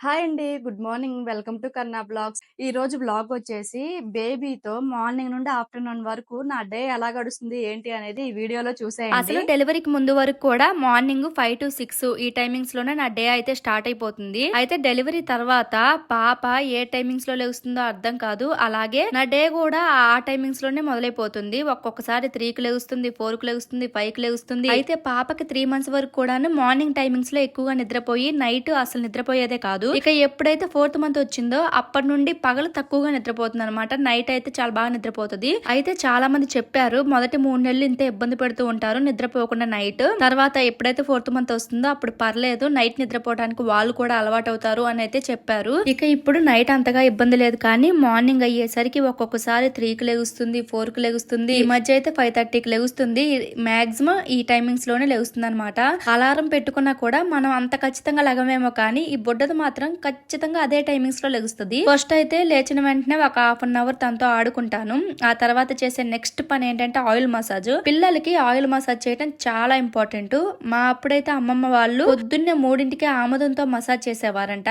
Hi అండి. Good morning. Welcome to Kanna blogs. ఈ రోజు బ్లాగ్ వచ్చేసి బేబీతో మార్నింగ్ నుండి ఆఫ్టర్‌నూన్ వరకు నా డే ఎలా గడుస్తుంది ఏంటి అనేది ఈ వీడియోలో చూసేయండి. అసలు డెలివరీకి ముందు వరకు కూడా మార్నింగ్ ఫైవ్ టు సిక్స్ ఈ టైమింగ్స్లోనే నా డే అయితే స్టార్ట్ అయిపోతుంది అయితే డెలివరీ తర్వాత పాప ఏ టైమింగ్స్లో లేస్తుందో అర్థం కాదు అలాగే నా డే కూడా ఆ టైమింగ్స్లోనే మొదలైపోతుంది ఒక్కొక్కసారి త్రీ కి లేస్తుంది ఫోర్కి లేస్తుంది ఫైవ్కి లేస్తుంది అయితే పాపకి త్రీ మంత్స్ వరకు కూడా మార్నింగ్ టైమింగ్స్లో ఎక్కువగా నిద్రపోయి నైట్ అసలు నిద్రపోయేదే కాదు ఇక ఎప్పుడైతే ఫోర్త్ మంత్ వచ్చిందో అప్పటి నుండి పగలు తక్కువగా నిద్రపోతుంది అనమాట నైట్ అయితే చాలా బాగా నిద్రపోతుంది. అయితే చాలా మంది చెప్పారు మొదటి మూడు నెలలు ఇంత ఇబ్బంది పెడుతూ ఉంటారు నిద్రపోకుండా నైట్. తర్వాత ఎప్పుడైతే ఫోర్త్ మంత్ వస్తుందో అప్పుడు పర్లేదు నైట్ నిద్రపోవడానికి వాళ్ళు కూడా అలవాటు అవుతారు అని అయితే చెప్పారు. ఇక ఇప్పుడు నైట్ అంతగా ఇబ్బంది లేదు కానీ మార్నింగ్ అయ్యేసరికి ఒక్కొక్కసారి త్రీ కి లెగుస్తుంది ఫోర్కి లెగుస్తుంది ఈ మధ్య అయితే ఫైవ్ థర్టీకి లెగుస్తుంది. మాక్సిమం ఈ టైమింగ్స్లోనే లెగుస్తుంది అనమాట అలారం పెట్టుకున్నా కూడా మనం అంత ఖచ్చితంగా లగమేమో కానీ ఈ బుడ్డది మాత్రం ఖచ్చితంగా అదే టైమింగ్స్లో లెగుస్తుంది. ఫస్ట్ అయితే లేచిన వెంటనే ఒక హాఫ్ అన్ అవర్ తనతో ఆడుకుంటాను. ఆ తర్వాత చేసే నెక్స్ట్ పని ఏంటంటే ఆయిల్ మసాజ్. పిల్లలకి ఆయిల్ మసాజ్ చేయడం చాలా ఇంపార్టెంట్. మా అప్పుడైతే అమ్మమ్మ వాళ్ళు పొద్దున్నే మూడింటికి ఆముదంతో మసాజ్ చేసేవారంట.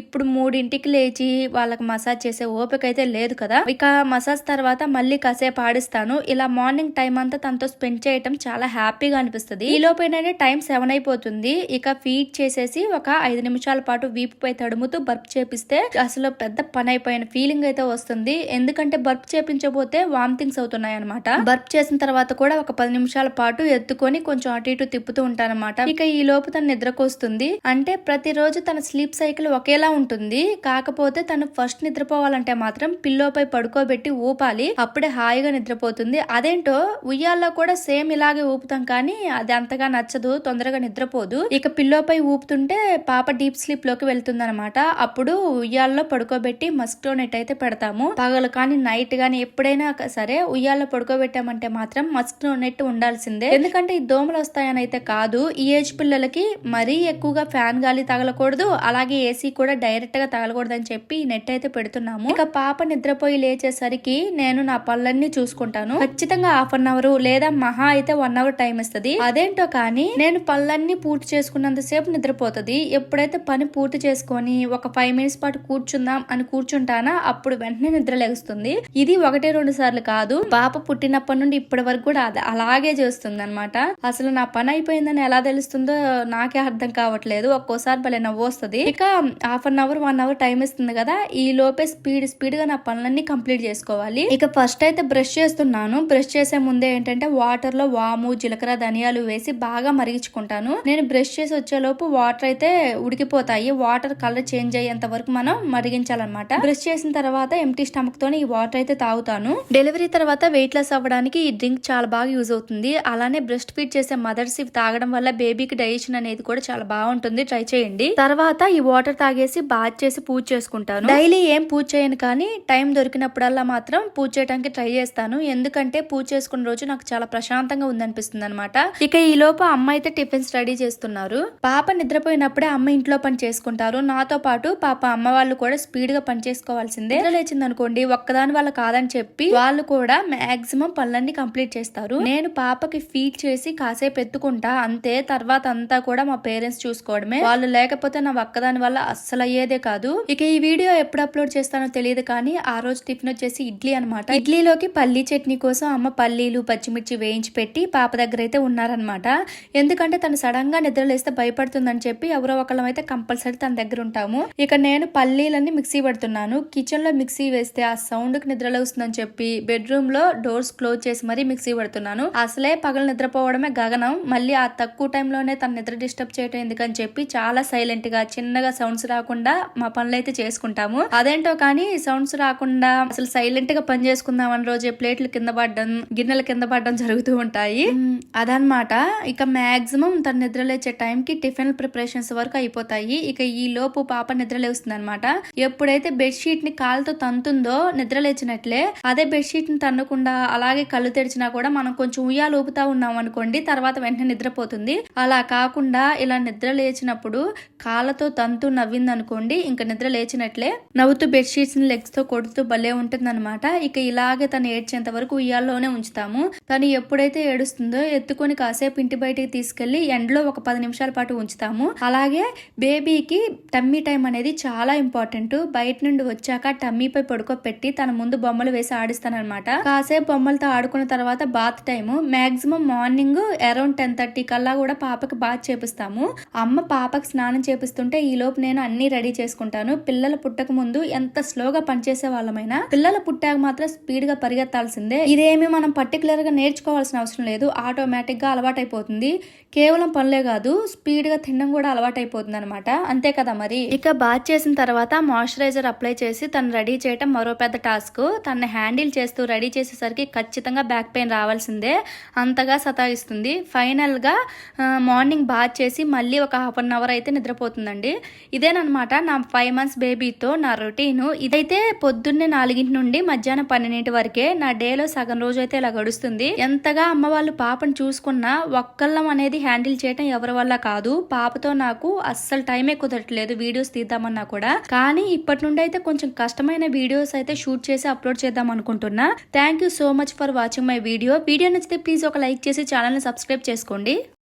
ఇప్పుడు మూడింటికి లేచి వాళ్ళకి మసాజ్ చేసే ఓపిక అయితే లేదు కదా. ఇక మసాజ్ తర్వాత మళ్ళీ కాసేపు ఆడిస్తాను. ఇలా మార్నింగ్ టైం అంతా తనతో స్పెండ్ చేయటం చాలా హ్యాపీగా అనిపిస్తుంది. ఈ ఏంటంటే టైం సెవెన్ అయిపోతుంది. ఇక ఫీడ్ చేసేసి ఒక ఐదు నిమిషాల పాటు పై తడుముతూ బర్ప్ చేపిస్తే అసలు పెద్ద పని అయిపోయిన ఫీలింగ్ అయితే వస్తుంది. ఎందుకంటే బర్ప్ చేపించబోతే వామిటింగ్స్ అవుతున్నాయి అనమాట బర్ప్ చేసిన తర్వాత కూడా ఒక పది నిమిషాల పాటు ఎత్తుకొని కొంచెం అటు ఇటు తిప్పుతూ ఉంటానమాట ఇక ఈ లోపు తన నిద్రకొస్తుంది. అంటే ప్రతిరోజు తన స్లీప్ సైకిల్ ఒకేలా ఉంటుంది. కాకపోతే తను ఫస్ట్ నిద్రపోవాలంటే మాత్రం పిల్లోపై పడుకోబెట్టి ఊపాలి. అప్పుడే హాయిగా నిద్రపోతుంది. అదేంటో ఉయ్యాల్లో కూడా సేమ్ ఇలాగే ఊపుతాం కానీ అది అంతగా నచ్చదు. తొందరగా నిద్రపోదు. ఇక పిల్లోపై ఊపుతుంటే పాప డీప్ స్లీప్లోకి వెళ్తుంది. అనమాట అప్పుడు ఉయ్యాల్లో పడుకోబెట్టి మస్కిటో నెట్ అయితే పెడతాము. పగలు కానీ నైట్ కానీ ఎప్పుడైనా సరే ఉయ్యాల్లో పడుకోబెట్టామంటే మాత్రం మస్కిటో నెట్ ఉండాల్సిందే. ఎందుకంటే ఈ దోమలు వస్తాయని అయితే కాదు. ఈ ఏజ్ పిల్లలకి మరీ ఎక్కువగా ఫ్యాన్ గాలి తగలకూడదు. అలాగే ఏసీ కూడా డైరెక్ట్గా తగలకూడదు అని చెప్పి నెట్ అయితే పెడుతున్నాము. ఇక పాప నిద్రపోయి లేచేసరికి నేను నా పనులన్నీ చూసుకుంటాను. ఖచ్చితంగా హాఫ్ అన్ అవర్ లేదా మహా అయితే వన్ అవర్ టైం ఇస్తుంది. అదేంటో కానీ నేను పనులన్నీ పూర్తి చేసుకున్నంత సేపు నిద్రపోతుంది. ఎప్పుడైతే పని పూర్తి చేసుకొని ఒక ఫైవ్ మినిట్స్ పాటు కూర్చుందాం అని కూర్చుంటానా? అప్పుడు వెంటనే నిద్ర లెగుస్తుంది. ఇది ఒకటే రెండు సార్లు కాదు పాప పుట్టినప్పటి నుండి ఇప్పటి వరకు కూడా అది అలాగే చేస్తుంది అనమాట అసలు నా పని అయిపోయిందని ఎలా తెలుస్తుందో నాకే అర్థం కావట్లేదు. ఒక్కోసారి భలే నవ్వు వస్తుంది. ఇక half an hour one hour time ఇస్తుంది కదా ఈ లోపే స్పీడ్ స్పీడ్గా నా పనులన్నీ కంప్లీట్ చేసుకోవాలి. ఇక ఫస్ట్ అయితే బ్రష్ చేస్తున్నాను. బ్రష్ చేసే ముందే ఏంటంటే వాటర్లో వాము జీలకర్ర ధనియాలు వేసి బాగా మరిగించుకుంటాను. నేను బ్రష్ చేసి వచ్చేలోపు వాటర్ అయితే ఉడికిపోతాయి. వాటర్ కలర్ చేంజ్ అయ్యేంత వరకు మనం మరిగించాలన్నమాట. బ్రష్ చేసిన తర్వాత ఎంటీ స్టమక్ తోనే ఈ వాటర్ అయితే తాగుతాను. డెలివరీ తర్వాత వెయిట్ లెస్ అవ్వడానికి ఈ డ్రింక్ చాలా బాగా యూజ్ అవుతుంది. అలానే బ్రెస్ట్ ఫీడ్ చేసే మదర్స్ ఇవి తాగడం వల్ల బేబీకి డైజెషన్ అనేది కూడా చాలా బాగుంటుంది. ట్రై చేయండి. తర్వాత ఈ వాటర్ తాగేసి బాత్ చేసి పూజ చేసుకుంటాను. డైలీ ఏం పూజ చేయను కానీ టైం దొరికినప్పుడల్లా మాత్రం పూజ చేయడానికి ట్రై చేస్తాను. ఎందుకంటే పూజ చేసుకున్న రోజు నాకు చాలా ప్రశాంతంగా ఉందనిపిస్తుంది అనమాట ఇక ఈ లోపు అమ్మ అయితే టిఫిన్స్ రెడీ చేస్తున్నారు. పాప నిద్రపోయినప్పుడే అమ్మ ఇంట్లో పని చేసుకుంటారు. నాతో పాటు పాప అమ్మ వాళ్ళు కూడా స్పీడ్గా పని చేసుకోవాల్సిందే లేచింది అనుకోండి ఒక్కదాని వాళ్ళ కాదని చెప్పి వాళ్ళు కూడా మాక్సిమం పనులన్నీ కంప్లీట్ చేస్తారు. నేను పాపకి ఫీడ్ చేసి కాసేపు ఎత్తుకుంటా అంతే తర్వాత అంతా కూడా మా పేరెంట్స్ చూసుకోవడమే. వాళ్ళు లేకపోతే నా ఒక్కదాని వల్ల అస్సలు అయ్యేదే కాదు. ఇక ఈ వీడియో ఎప్పుడు అప్లోడ్ చేస్తానో తెలియదు కానీ ఆ రోజు టిఫిన్ వచ్చేసి ఇడ్లీ అనమాట ఇడ్లీలోకి పల్లీ చట్నీ కోసం అమ్మ పల్లీలు పచ్చిమిర్చి వేయించి పెట్టి పాప దగ్గర అయితే ఉన్నారనమాట ఎందుకంటే తను సడన్గా నిద్రలేస్తే భయపడుతుందని చెప్పి ఎవరో ఒకళ్ళం అయితే కంపల్సరీ తన దగ్గర ఉంటాము ఇక నేను పల్లీలన్నీ మిక్సీ పడుతున్నాను. కిచెన్లో మిక్సీ వేస్తే ఆ సౌండ్కి నిద్రలో వస్తుందని చెప్పి బెడ్రూమ్లో డోర్స్ క్లోజ్ చేసి మరీ మిక్సీ పడుతున్నాను. అసలే పగలు నిద్రపోవడమే గగనం. మళ్ళీ ఆ తక్కువ టైంలోనే తన నిద్ర డిస్టర్బ్ చేయటం ఎందుకని చెప్పి చాలా సైలెంట్గా చిన్నగా సౌండ్స్ రాకుండా మా పనులు అయితే చేసుకుంటాము. అదేంటో కానీ సౌండ్స్ రాకుండా అసలు సైలెంట్గా పని చేసుకుందాం అని రోజే ప్లేట్లు కింద పడడం గిన్నెల కింద పడడం జరుగుతూ ఉంటాయి. అదనమాట ఇక మాక్సిమం తన నిద్ర లేచే టైంకి టిఫిన్ ప్రిపరేషన్స్ వరకు అయిపోతాయి. ఇక ఈ లోపు పాప నిద్ర లేస్తుంది అనమాట ఎప్పుడైతే బెడ్షీట్ని కాలుతో తంతుందో నిద్ర లేచినట్లే అదే బెడ్షీట్ని తన్నకుండా అలాగే కళ్ళు తెరిచినా కూడా మనం కొంచెం ఉయ్యాలు ఊపుతా ఉన్నాం అనుకోండి తర్వాత వెంటనే నిద్రపోతుంది. అలా కాకుండా ఇలా నిద్ర లేచినప్పుడు కాళ్ళతో తంతు నవ్వింది అనుకోండి ఇంకా నిద్ర లేచినట్లే నవ్వుతూ బెడ్షీట్స్ని లెగ్స్తో కొడుతూ భలే ఉంటుంది ఇక ఇలాగే తను ఏడ్చేంత వరకు ఉయ్యాల్లోనే ఉంచుతాము. తను ఎప్పుడైతే ఏడుస్తుందో ఎత్తుకొని కాసేపు ఇంటి బయటికి తీసుకెళ్ళి ఎండలో ఒక పది నిమిషాల పాటు ఉంచుతాము. అలాగే బేబీకి టమ్మీ టైం అనేది చాలా ఇంపార్టెంట్. బయట నుండి వచ్చాక టమ్మీపై పడుకోబెట్టి తన ముందు బొమ్మలు వేసి ఆడిస్తానన్నమాట. కాసేపు బొమ్మలతో ఆడుకున్న తర్వాత bath time. Maximum morning around ten thirty కల్లా కూడా పాపకి బాత్ చేపిస్తాము. అమ్మ పాపకి స్నానం చేపిస్తుంటే ఈ లోపు నేను అన్ని రెడీ చేసుకుంటాను. పిల్లలు పుట్టక ముందు ఎంత స్లోగా పనిచేసే వాళ్ళమైనా పిల్లలు పుట్టాక మాత్రం స్పీడ్గా పరిగెత్తాల్సిందే. ఇదేమి మనం పర్టికులర్గా నేర్చుకోవాల్సిన అవసరం లేదు. ఆటోమేటిక్గా అలవాటైపోతుంది. కేవలం పనులే కాదు స్పీడ్గా తినడం కూడా అలవాటైపోతుంది అనమాట అంతే కదా మరి. ఇక బాత్ చేసిన తర్వాత మాయిశ్చరైజర్ అప్లై చేసి తను రెడీ చేయటం మరో పెద్ద టాస్క్. తను హ్యాండిల్ చేస్తూ రెడీ చేసేసరికి ఖచ్చితంగా బ్యాక్ పెయిన్ రావాల్సిందే. అంతగా సతాయిస్తుంది. ఫైనల్గా మార్నింగ్ బాత్ చేసి మళ్ళీ ఒక హాఫ్ అన్ అవర్ అయితే నిద్రపోతుందండి. ఇదేనమాట నా ఫైవ్ మంత్స్ బేబీతో నా రొటీను. ఇదైతే పొద్దున్నే నాలుగింటి నుండి మధ్యాహ్నం పన్నెండింటి వరకే నా డేలో సగం రోజు అయితే ఇలా గడుస్తుంది. ఎంతగా అమ్మ వాళ్ళు పాపను చూసుకున్నా ఒక్కళ్ళం అనేది హ్యాండిల్ చేయటం ఎవరి వల్ల కాదు. పాపతో నాకు అస్సలు టైమే కుదరట్లేదు. వీడియోస్ తీద్దామన్నా కూడా. కానీ ఇప్పటి నుండి అయితే కొంచెం కష్టమైన వీడియోస్ అయితే షూట్ చేసి అప్లోడ్ చేద్దాం అనుకుంటున్నా. Thank you so much for watching my video. Video నచ్చితే ప్లీజ్ ఒక లైక్ చేసి ఛానల్ని సబ్స్క్రైబ్ చేసుకోండి.